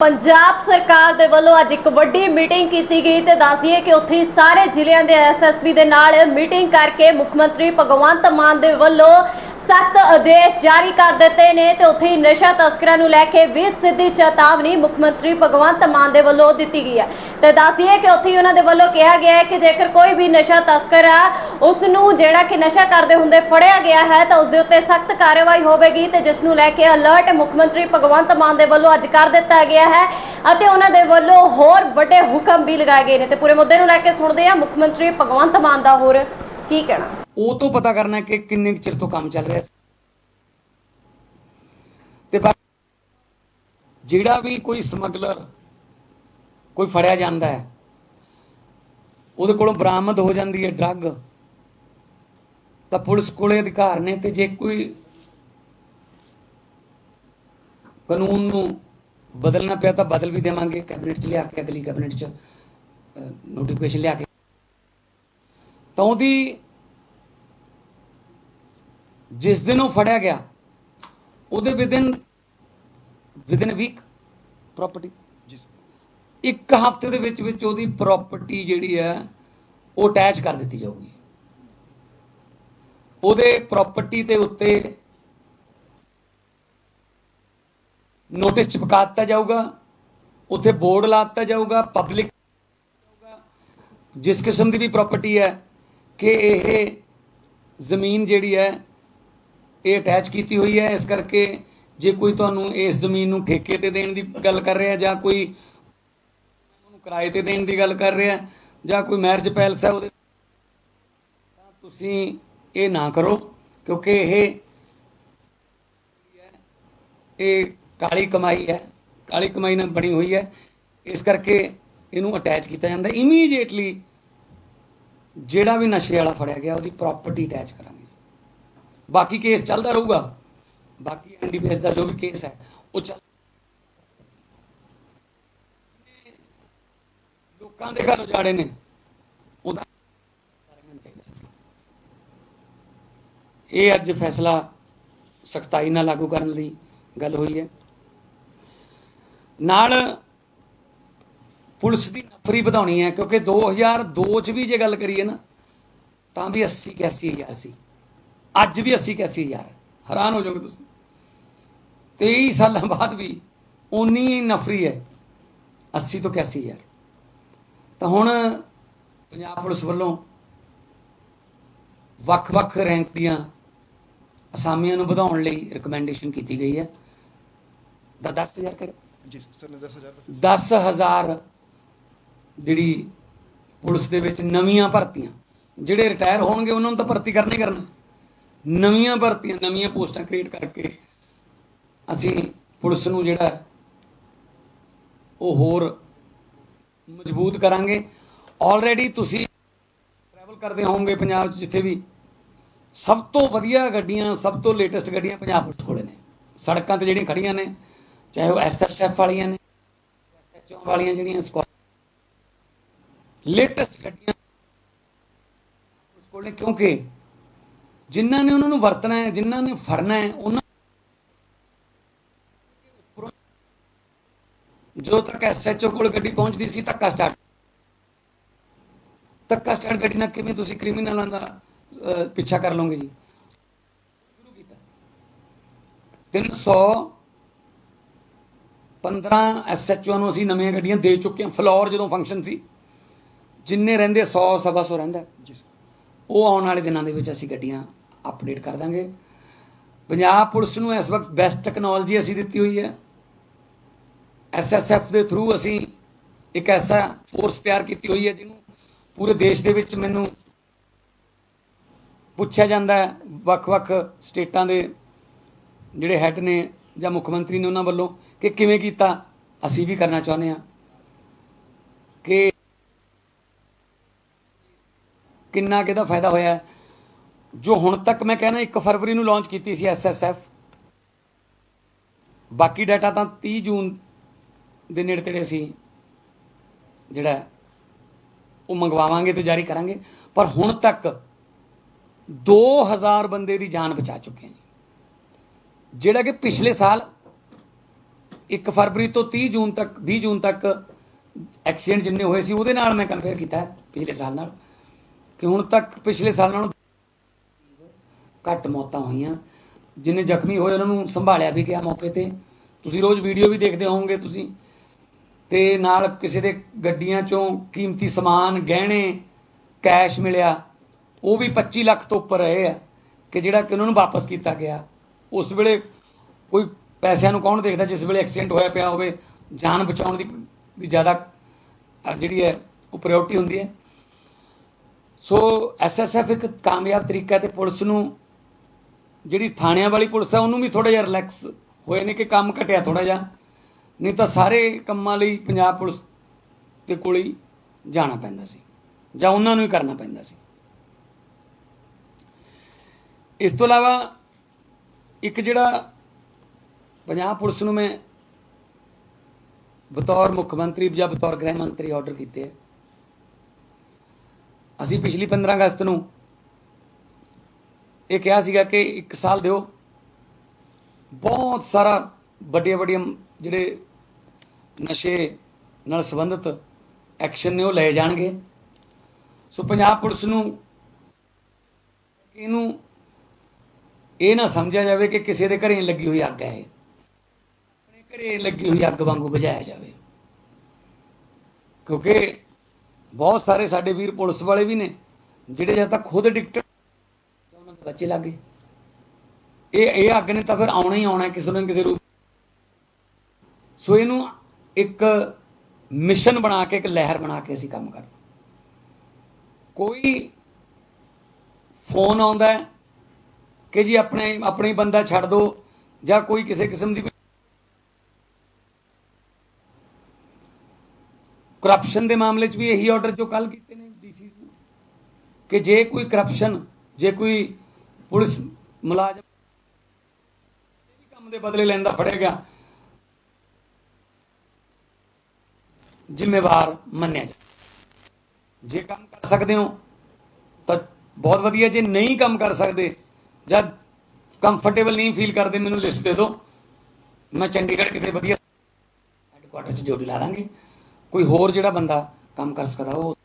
ਪੰਜਾਬ ਸਰਕਾਰ ਦੇ ਵੱਲੋਂ ਅੱਜ ਇੱਕ ਵੱਡੀ ਮੀਟਿੰਗ ਕੀਤੀ ਗਈ ਤੇ ਦੱਸ ਦਈਏ ਕਿ ਉੱਥੇ ਸਾਰੇ ਜ਼ਿਲ੍ਹਿਆਂ ਦੇ ਐਸਐਸਪੀ ਦੇ ਨਾਲ ਮੀਟਿੰਗ ਕਰਕੇ ਮੁੱਖ ਮੰਤਰੀ ਭਗਵੰਤ ਮਾਨ ਦੇ ਵੱਲੋਂ ਸਖਤ ਆਦੇਸ਼ ਜਾਰੀ ਕਰ ਦਿੱਤੇ ਨੇ ਤੇ ਉੱਥੇ ਹੀ ਨਸ਼ਾ ਤਸਕਰਾਂ ਨੂੰ ਲੈ ਕੇ ਵੀ ਸਿੱਧੀ ਚੇਤਾਵਨੀ ਮੁੱਖ ਮੰਤਰੀ ਭਗਵੰਤ ਮਾਨ ਦੇ ਵੱਲੋਂ ਦਿੱਤੀ ਗਈ ਹੈ। ਤੇ ਦੱਸ ਦਈਏ ਕਿ ਉੱਥੇ ਹੀ ਉਹਨਾਂ ਦੇ ਵੱਲੋਂ ਕਿਹਾ ਗਿਆ ਹੈ ਕਿ ਜੇਕਰ ਕੋਈ ਵੀ ਨਸ਼ਾ ਤਸਕਰ ਆ, ਉਸ ਨੂੰ ਜਿਹੜਾ ਕਿ ਨਸ਼ਾ ਕਰਦੇ ਹੁੰਦੇ ਫੜਿਆ ਗਿਆ ਹੈ, ਤਾਂ ਉਸ ਦੇ ਉੱਤੇ ਸਖਤ ਕਾਰਵਾਈ ਹੋਵੇਗੀ ਤੇ ਜਿਸ ਨੂੰ ਲੈ ਕੇ ਅਲਰਟ ਮੁੱਖ ਮੰਤਰੀ ਭਗਵੰਤ ਮਾਨ ਦੇ ਵੱਲੋਂ ਅੱਜ ਕਰ ਦਿੱਤਾ ਗਿਆ ਹੈ ਅਤੇ ਉਹਨਾਂ ਦੇ ਵੱਲੋਂ ਹੋਰ ਵੱਡੇ ਹੁਕਮ ਵੀ ਲਗਾਏ ਗਏ ਨੇ। ਤੇ ਪੂਰੇ ਮੁੱਦੇ ਨੂੰ ਲੈ ਕੇ ਸੁਣਦੇ ਹਾਂ ਮੁੱਖ ਮੰਤਰੀ ਭਗਵੰਤ ਮਾਨ ਦਾ ਹੋਰ ਕੀ ਕਹਿਣਾ। ਉਹ ਤੋਂ ਪਤਾ ਕਰਨਾ ਕਿ ਕਿੰਨੇ ਕੁ ਚਿਰ ਤੋਂ ਕੰਮ ਚੱਲ ਰਿਹਾ ਤੇ ਬਾ- ਜਿਹੜਾ ਵੀ ਕੋਈ ਸਮਗਲਰ ਕੋਈ ਫੜਿਆ ਜਾਂਦਾ ਹੈ, ਉਹਦੇ ਕੋਲੋਂ ਬਰਾਮਦ ਹੋ ਜਾਂਦੀ ਹੈ ਡਰੱਗ, ਤਾਂ ਪੁਲਿਸ ਕੋਲੇ ਅਧਿਕਾਰ ਨੇ ਤੇ ਜੇ ਕੋਈ ਕਾਨੂੰਨ ਨੂੰ ਬਦਲਣਾ ਪਿਆ ਤਾਂ ਬਦਲ ਵੀ ਦੇਵਾਂਗੇ, ਕੈਬਨਿਟ 'ਚ ਲਿਆ ਕੇ, ਅਗਲੀ ਕੈਬਨਿਟ 'ਚ ਨੋਟੀਫਿਕੇਸ਼ਨ ਲਿਆ ਕੇ। ਤਾਂ ਉਹਦੀ ਜਿਸ ਦਿਨ ਉਹ ਫੜਿਆ ਗਿਆ ਉਹਦੇ ਵਿਦਿਨ ਵਿਦਿਨ ਵੀਕ ਪ੍ਰਾਪਰਟੀ ਇੱਕ ਹਫ਼ਤੇ ਦੇ ਵਿੱਚ ਵਿੱਚ ਉਹਦੀ ਪ੍ਰਾਪਰਟੀ ਜਿਹੜੀ ਹੈ ਉਹ ਅਟੈਚ ਕਰ ਦਿੱਤੀ ਜਾਊਗੀ। ਉਹਦੇ ਪ੍ਰਾਪਰਟੀ ਦੇ ਉੱਤੇ ਨੋਟਿਸ ਚਿਪਕਾ ਦਿੱਤਾ ਜਾਊਗਾ ਉੱਥੇ ਬੋਰਡ ਲਾ ਦਿੱਤਾ ਜਾਊਗਾ ਪਬਲਿਕ ਜਿਸ ਕਿਸਮ ਦੀ ਵੀ ਪ੍ਰਾਪਰਟੀ ਹੈ ਕਿ ਇਹ ਜ਼ਮੀਨ ਜਿਹੜੀ ਹੈ ਇਹ ਅਟੈਚ ਕੀਤੀ ਹੋਈ ਹੈ, ਇਸ ਕਰਕੇ ਜੇ ਕੋਈ ਤੁਹਾਨੂੰ ਇਸ ਜ਼ਮੀਨ ਨੂੰ ਠੇਕੇ ਤੇ ਦੇਣ ਦੀ ਗੱਲ ਕਰ ਰਿਹਾ ਜਾਂ ਕੋਈ ਉਹਨੂੰ ਕਿਰਾਏ ਤੇ ਦੇਣ ਦੀ ਗੱਲ ਕਰ ਰਿਹਾ ਜਾਂ ਕੋਈ ਮੈਰਿਜ ਪੈਲਸ ਹੈ ਉਹਦੇ ਤਾਂ ਤੁਸੀਂ ਇਹ ਨਾ ਕਰੋ, ਕਿਉਂਕਿ ਇਹ ਇਹ ਕਾਲੀ ਕਮਾਈ ਹੈ, ਕਾਲੀ ਕਮਾਈ ਨਾਲ ਬਣੀ ਹੋਈ ਹੈ। ਇਸ ਕਰਕੇ ਇਹਨੂੰ ਅਟੈਚ ਕੀਤਾ ਜਾਂਦਾ। ਇਮੀਡੀਏਟਲੀ ਜਿਹੜਾ ਵੀ ਨਸ਼ੇ ਵਾਲਾ ਫੜਿਆ ਗਿਆ, ਉਹਦੀ ਪ੍ਰਾਪਰਟੀ ਅਟੈਚ ਕਰਾਂਗੇ। ਬਾਕੀ ਕੇਸ ਚੱਲਦਾ ਰਹੂਗਾ। ਬਾਕੀ ਐਨਡੀਪੀਐਸ ਦਾ ਜੋ ਵੀ ਕੇਸ ਹੈ, ਉਹ ਚੱਲ ਲੋਕਾਂ ਦੇ ਘਰ ਉਜਾੜੇ ਨੇ। ਉਹਦਾ ਇਹ ਅੱਜ ਫੈਸਲਾ ਸਖਤਾਈ ਨਾਲ ਲਾਗੂ ਕਰਨ ਲਈ ਗੱਲ ਹੋਈ ਹੈ। ਨਾਲ ਪੁਲਿਸ ਦੀ ਨਫਰੀ ਵਧਾਉਣੀ ਹੈ, ਕਿਉਂਕਿ 2002 ਚ ਵੀ ਜੇ ਗੱਲ ਕਰੀਏ ਨਾ, ਤਾਂ ਵੀ 80 81 ਹਜ਼ਾਰ ਸੀ। ਅੱਜ ਵੀ 80 81 ਹਜ਼ਾਰ ਹੈ। ਹੈਰਾਨ ਹੋ ਜਾਓਗੇ ਤੁਸੀਂ। 23 ਸਾਲਾਂ ਬਾਅਦ ਵੀ ਉਨੀ ਹੀ ਨਫਰੀ ਹੈ। 80 ਤੋਂ 81 ਹਜ਼ਾਰ ਤਾਂ ਹੁਣ ਪੰਜਾਬ ਪੁਲਿਸ ਵੱਲੋਂ ਵੱਖ-ਵੱਖ ਰੈਂਕ ਦੀਆਂ ਅਸਾਮੀਆਂ ਨੂੰ ਵਧਾਉਣ ਲਈ ਰეკਮੈਂਡੇਸ਼ਨ ਕੀਤੀ ਗਈ ਹੈ। ਦਾ 10000 ਕਰ ਜੀ ਸਰ ਨੇ 10000 10000 ਜਿਹੜੀ ਪੁਲਿਸ ਦੇ ਵਿੱਚ ਨਵੀਆਂ ਭਰਤੀਆਂ ਜਿਹੜੇ ਰਿਟਾਇਰ ਹੋਣਗੇ ਉਹਨਾਂ ਨੂੰ ਤਾਂ ਭਰਤੀ ਕਰਨਾ ਕਰਨਾ। ਨਵੀਆਂ ਭਰਤੀਆਂ, ਨਵੀਆਂ ਪੋਸਟਾਂ ਕ੍ਰੀਏਟ ਕਰਕੇ ਅਸੀਂ ਪੁਲਿਸ ਨੂੰ ਜਿਹੜਾ ਉਹ ਹੋਰ ਮਜ਼ਬੂਤ ਕਰਾਂਗੇ। ਆਲਰੇਡੀ ਤੁਸੀਂ ਟਰੈਵਲ ਕਰਦੇ ਹੋਵੋਗੇ ਪੰਜਾਬ 'ਚ ਜਿੱਥੇ ਵੀ। ਸਭ ਤੋਂ ਵਧੀਆ ਗੱਡੀਆਂ, ਸਭ ਤੋਂ ਲੇਟੈਸਟ ਗੱਡੀਆਂ ਪੰਜਾਬ ਪੁਲਿਸ ਕੋਲੇ ਨੇ। ਸੜਕਾਂ ਤੇ ਜਿਹੜੀਆਂ ਖੜੀਆਂ ਨੇ, ਚਾਹੇ ਉਹ ਐਸਐਸਐਫ ਵਾਲੀਆਂ ਨੇ ਐਸਐਚਓ ਵਾਲੀਆਂ ਜਿਹੜੀਆਂ ਸਕੁਆ ਲੇਟੈਸਟ ਗੱਡੀਆਂ ਉਸ ਕੋਲੇ ਕਿਉਂਕਿ ਜਿਨ੍ਹਾਂ ਨੇ ਉਹਨਾਂ ਨੂੰ ਵਰਤਣਾ ਹੈ ਜਿਨ੍ਹਾਂ ਨੇ ਫੜਨਾ ਹੈ ਉਹਨਾਂ ਜੋ ਤੱਕ ਐਸਐਚਓ ਕੋਲ ਗੱਡੀ ਪਹੁੰਚਦੀ ਸੀ ਧੱਕਾ ਸਟਾਰਟ ਧੱਕਾ ਸਟਾਰਟ ਗੱਡੀ ਨਾਲ ਕਿਵੇਂ ਤੁਸੀਂ ਕ੍ਰਿਮੀਨਲਾਂ ਦਾ ਪਿੱਛਾ ਕਰ ਲਓਗੇ ਜੀ? ਸ਼ੁਰੂ ਕੀਤਾ 300 15 ਐਸਐਚਓ ਨੂੰ ਅਸੀਂ ਨਵੀਆਂ ਗੱਡੀਆਂ ਦੇ ਚੁੱਕੇ ਹਾਂ। ਫਲੋਰ ਜਦੋਂ ਫੰਕਸ਼ਨ ਸੀ ਜਿੰਨੇ ਰਹਿੰਦੇ 100 ਸਵਾ 100 ਰਹਿੰਦਾ। ਉਹ ਆਉਣ ਵਾਲੇ ਦਿਨਾਂ ਦੇ ਵਿੱਚ ਅਸੀਂ ਗੱਡੀਆਂ ਅਪਡੇਟ ਕਰ ਦਾਂਗੇ। ਪੰਜਾਬ ਪੁਲਿਸ ਨੂੰ ਇਸ ਵਕਤ ਬੈਸਟ ਟੈਕਨੋਲੋਜੀ ਅਸੀਂ ਦਿੱਤੀ ਹੋਈ ਹੈ। ਐਸਐਸਐਫ ਦੇ ਥਰੂ ਅਸੀਂ ਇੱਕ ਐਸਾ ਫੋਰਸ ਤਿਆਰ ਕੀਤੀ ਹੋਈ ਹੈ ਜਿਹਨੂੰ ਪੂਰੇ ਦੇਸ਼ ਦੇ ਵਿੱਚ ਮੈਨੂੰ ਪੁੱਛਿਆ ਜਾਂਦਾ ਹੈ। ਵੱਖ-ਵੱਖ ਸਟੇਟਾਂ ਦੇ ਜਿਹੜੇ ਹੈੱਡ ਨੇ ਜਾਂ ਮੁੱਖ ਮੰਤਰੀ ਨੇ ਉਹਨਾਂ ਵੱਲੋਂ ਕਿ ਕਿਵੇਂ ਕੀਤਾ ਅਸੀਂ ਵੀ ਕਰਨਾ ਚਾਹੁੰਦੇ ਹਾਂ ਕਿ ਕਿੰਨਾ ਕਿਹਦਾ ਫਾਇਦਾ ਹੋਇਆ ਜੋ ਹੁਣ ਤੱਕ ਮੈਂ ਕਹਿੰਦਾ 1 ਫਰਵਰੀ ਨੂੰ ਲਾਂਚ ਕੀਤੀ ਸੀ ਐਸਐਸਐਫ ਬਾਕੀ ਡਾਟਾ ਤਾਂ 30 ਜੂਨ ਦੇ ਨੇੜੇ ਤੇੜੇ ਅਸੀਂ ਜਿਹੜਾ ਉਹ ਮੰਗਵਾਵਾਂਗੇ ਤੇ ਜਾਰੀ ਕਰਾਂਗੇ। ਪਰ ਹੁਣ ਤੱਕ 2000 ਬੰਦੇ ਦੀ ਜਾਨ ਬਚਾ ਚੁੱਕੇ ਹਾਂ ਜੀ ਜਿਹੜਾ ਕਿ ਪਿਛਲੇ ਸਾਲ 1 ਫਰਵਰੀ ਤੋਂ 30 ਜੂਨ ਤੱਕ 20 ਜੂਨ ਤੱਕ ਐਕਸੀਡੈਂਟ ਜਿੰਨੇ ਹੋਏ ਸੀ, ਉਹਦੇ ਨਾਲ ਮੈਂ ਕੰਪੇਅਰ ਕੀਤਾ ਪਿਛਲੇ ਸਾਲ ਨਾਲ। ਕਿ ਹੁਣ ਤੱਕ ਪਿਛਲੇ ਸਾਲ ਨਾਲੋਂ ਘੱਟ ਮੌਤਾਂ ਹੋਈਆਂ। ਜਿੰਨੇ ਜ਼ਖਮੀ ਹੋਏ ਉਹਨਾਂ ਨੂੰ ਸੰਭਾਲਿਆ ਵੀ ਗਿਆ ਮੌਕੇ ਤੇ। ਤੁਸੀਂ ਰੋਜ਼ ਵੀਡੀਓ ਵੀ ਦੇਖਦੇ ਹੋਵੋਗੇ ਤੁਸੀਂ। ਤੇ ਨਾਲ ਕਿਸੇ ਦੇ ਗੱਡੀਆਂ ਚੋਂ ਕੀਮਤੀ ਸਮਾਨ, ਗਹਿਣੇ, ਕੈਸ਼ ਮਿਲਿਆ। ਉਹ ਵੀ 25 ਲੱਖ ਤੋਂ ਉੱਪਰ ਰਹੇ ਆ ਕਿ ਜਿਹੜਾ ਕਿ ਉਹਨਾਂ ਨੂੰ ਵਾਪਸ ਕੀਤਾ ਗਿਆ। ਉਸ ਵੇਲੇ ਕੋਈ ਪੈਸਿਆਂ ਨੂੰ ਕੌਣ ਦੇਖਦਾ ਜਿਸ ਵੇਲੇ ਐਕਸੀਡੈਂਟ ਹੋਇਆ ਪਿਆ ਹੋਵੇ। ਜਾਨ ਬਚਾਉਣ ਦੀ ਵੀ ਜ਼ਿਆਦਾ ਜਿਹੜੀ ਹੈ, ਉਹ ਪ੍ਰਾਇੋਰਟੀ ਹੁੰਦੀ ਹੈ। ਸੋ ਐਸਐਸਐਫ ਇੱਕ ਕਾਮਯਾਬ ਤਰੀਕਾ ਹੈ ਤੇ ਪੁਲਿਸ ਨੂੰ ਜਿਹੜੀ ਥਾਣਿਆਂ ਵਾਲੀ ਪੁਲਿਸ ਆ, ਉਹਨੂੰ ਵੀ ਥੋੜਾ ਜਿਹਾ ਰਿਲੈਕਸ ਹੋਏ ਨੇ ਕਿ ਕੰਮ ਘਟਿਆ ਥੋੜਾ ਜਿਹਾ। ਨਹੀਂ ਤਾਂ ਸਾਰੇ ਕੰਮਾਂ ਲਈ ਪੰਜਾਬ ਪੁਲਿਸ ਦੇ ਕੋਲ ਹੀ ਜਾਣਾ ਪੈਂਦਾ ਸੀ, ਜਾਂ ਉਹਨਾਂ ਨੂੰ ਹੀ ਕਰਨਾ ਪੈਂਦਾ ਸੀ। ਇਸ ਤੋਂ ਇਲਾਵਾ ਇੱਕ ਜਿਹੜਾ ਪੰਜਾਬ ਪੁਲਿਸ ਨੂੰ ਮੈਂ ਬਤੌਰ ਮੁੱਖ ਮੰਤਰੀ ਜਾਂ ਬਤੌਰ ਗ੍ਰਹਿ ਮੰਤਰੀ ਆਰਡਰ ਕੀਤੇ ਹੈ ਅਸੀਂ ਪਿਛਲੀ 15 ਅਗਸਤ ਨੂੰ ਇਹ ਕਿਹਾ ਸੀਗਾ ਕਿ ਇੱਕ ਸਾਲ ਦਿਓ। ਬਹੁਤ ਸਾਰਾ ਵੱਡੀਆਂ ਵੱਡੀਆਂ ਜਿਹੜੇ ਨਸ਼ੇ ਨਾਲ ਸੰਬੰਧਿਤ ਐਕਸ਼ਨ ਨੇ ਉਹ ਲਏ ਜਾਣਗੇ। ਸੋ ਪੰਜਾਬ ਪੁਲਿਸ ਨੂੰ ਇਹਨੂੰ ਇਹ ਨਾ ਸਮਝਿਆ ਜਾਵੇ ਕਿ ਕਿਸੇ ਦੇ ਘਰੇ ਲੱਗੀ ਹੋਈ ਅੱਗ ਹੈ। ਇਹ ਆਪਣੇ ਘਰੇ ਲੱਗੀ ਹੋਈ ਅੱਗ ਵਾਂਗੂ ਬੁਝਾਇਆ ਜਾਵੇ। ਕਿਉਂਕਿ ਬਹੁਤ ਸਾਰੇ ਸਾਡੇ ਵੀਰ ਪੁਲਿਸ ਵਾਲੇ ਵੀ ਨੇ, ਜਿਹੜੇ ਜਦ ਤੱਕ ਖੁਦ ਐਡਿਕਟਡ ਬੱਚੇ ਲੱਗੇ। ਇਹ ਇਹ ਅੱਗ ਨੇ ਤਾਂ ਫਿਰ ਆਉਣਾ ਹੀ ਆਉਣਾ ਕਿਸੇ ਨੂੰ ਕਿਸੇ ਰੂਪ। ਸੋ ਇਹਨੂੰ ਇੱਕ ਮਿਸ਼ਨ ਬਣਾ ਕੇ, ਇੱਕ ਲਹਿਰ ਬਣਾ ਕੇ ਅਸੀਂ ਕੰਮ ਕਰਨਾ ਕੋਈ ਫੋਨ ਆਉਂਦਾ ਕਿ ਜੀ ਆਪਣੇ, ਆਪਣੀ ਬੰਦਾ ਛੱਡ ਦਿਓ ਜਾਂ ਕੋਈ ਕਿਸੇ ਕਿਸਮ ਦੀ ਕਰਪਸ਼ਨ ਦੇ ਮਾਮਲੇ 'ਚ ਵੀ ਇਹੀ ਆਰਡਰ ਜੋ ਕੱਲ ਕੀਤੇ ਨੇ ਡੀਸੀ ਨੂੰ, ਕਿ ਜੇ ਕੋਈ ਕਰਪਸ਼ਨ ਜੇ ਕੋਈ ਪੁਲਿਸ ਮੁਲਾਜ਼ਮ ਵੀ ਕੰਮ ਦੇ ਬਦਲੇ ਲੈਂਦਾ ਫੜਿਆ ਗਿਆ ਜ਼ਿੰਮੇਵਾਰ ਮੰਨਿਆ ਜਾ ਜੇ ਕੰਮ ਕਰ ਸਕਦੇ ਹੋ, ਤਾਂ ਬਹੁਤ ਵਧੀਆ। ਜੇ ਨਹੀਂ ਕੰਮ ਕਰ ਸਕਦੇ ਜਦ ਕੰਫਰਟੇਬਲ ਨਹੀਂ ਫੀਲ ਕਰਦੇ, ਮੈਨੂੰ ਲਿਸਟ ਦੇ ਦਿਓ। ਮੈਂ ਚੰਡੀਗੜ੍ਹ ਕਿਤੇ ਵਧੀਆ ਹੈਡਕੁਆਟਰ 'ਚ ਜੋੜੀ ਲਾ ਦਾਂਗੇ। ਕੋਈ ਹੋਰ ਜਿਹੜਾ ਬੰਦਾ ਕੰਮ ਕਰ ਸਕਦਾ, ਉਹ